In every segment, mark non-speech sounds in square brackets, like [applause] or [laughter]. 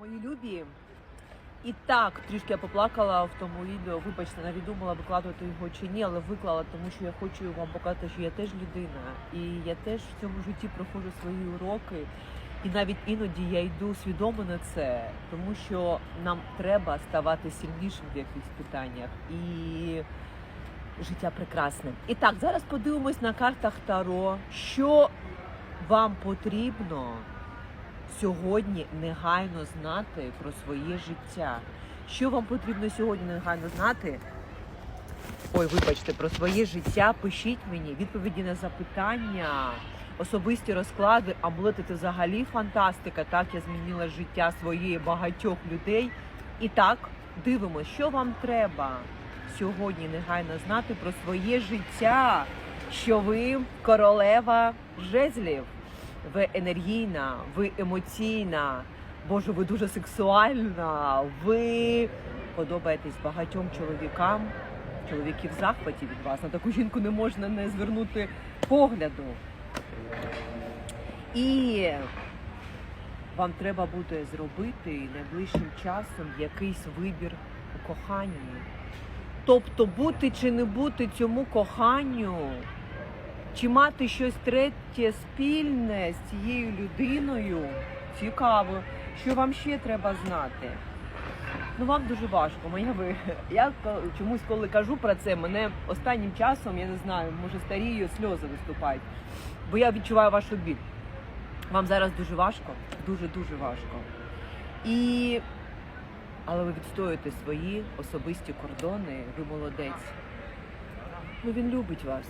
Мої любі. І так, трішки я поплакала в тому відео. Вибачте, навіть думала викладувати його чи ні, але виклала, тому що я хочу вам показати, що я теж людина. І я теж в цьому житті проходжу свої уроки. І навіть іноді я йду свідомо на це, тому що нам треба ставати сильнішим в якихось питаннях. І життя прекрасне. І так, зараз подивимось на картах Таро, що вам потрібно сьогодні негайно знати про своє життя. Що вам потрібно сьогодні негайно знати? Ой, вибачте, про своє життя. Пишіть мені відповіді на запитання, особисті розклади, амулети це взагалі фантастика. Так я змінила життя своєї багатьох людей. І так, дивимося, що вам треба сьогодні негайно знати про своє життя, що ви королева жезлів. Ви енергійна, ви емоційна, боже, ви дуже сексуальна, ви подобаєтесь багатьом чоловікам. Чоловіки в захваті від вас. На таку жінку не можна не звернути погляду. І вам треба буде зробити найближчим часом якийсь вибір у коханні. Тобто бути чи не бути цьому коханню, чи мати щось третє спільне з цією людиною, цікаво, що вам ще треба знати. Ну вам дуже важко. Моя ви я чомусь, коли кажу про це, мене останнім часом, я не знаю, може старію, сльози виступають. Бо я відчуваю вашу біль. Вам зараз дуже важко, дуже дуже важко. І але ви відстоюєте свої особисті кордони, ви молодець. Ну він любить вас.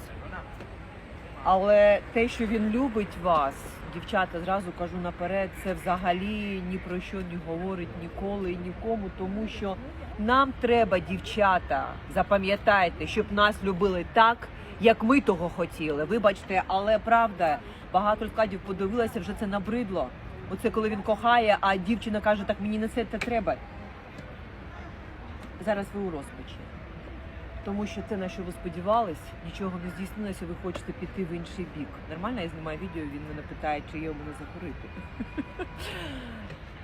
Але те, що він любить вас, дівчата, зразу кажу наперед, це взагалі ні про що не говорить ніколи і нікому, тому що нам треба, дівчата, запам'ятайте, щоб нас любили так, як ми того хотіли. Вибачте, але правда, багато розкладів подивилася, вже це набридло. Оце коли він кохає, а дівчина каже, так мені не це те треба. Зараз ви у розпачі. Тому що те, на що ви сподівались, нічого не здійснилося, ви хочете піти в інший бік. Нормально, я знімаю відео, він мене питає, чи є у мене закурити. [laughs]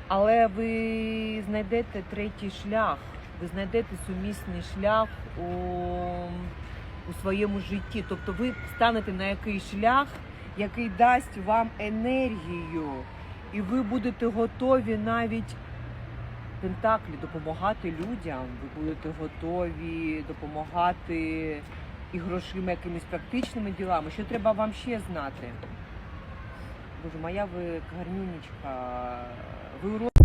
Але ви знайдете третій шлях, ви знайдете сумісний шлях у, у своєму житті. Тобто ви станете на якийсь шлях, який дасть вам енергію, і ви будете готові навіть Пентаклі допомагати людям, ви будете готові допомагати і грошима якимись практичними ділами. Що треба вам ще знати? Боже, моя ви гарнюнечка. Ви уро-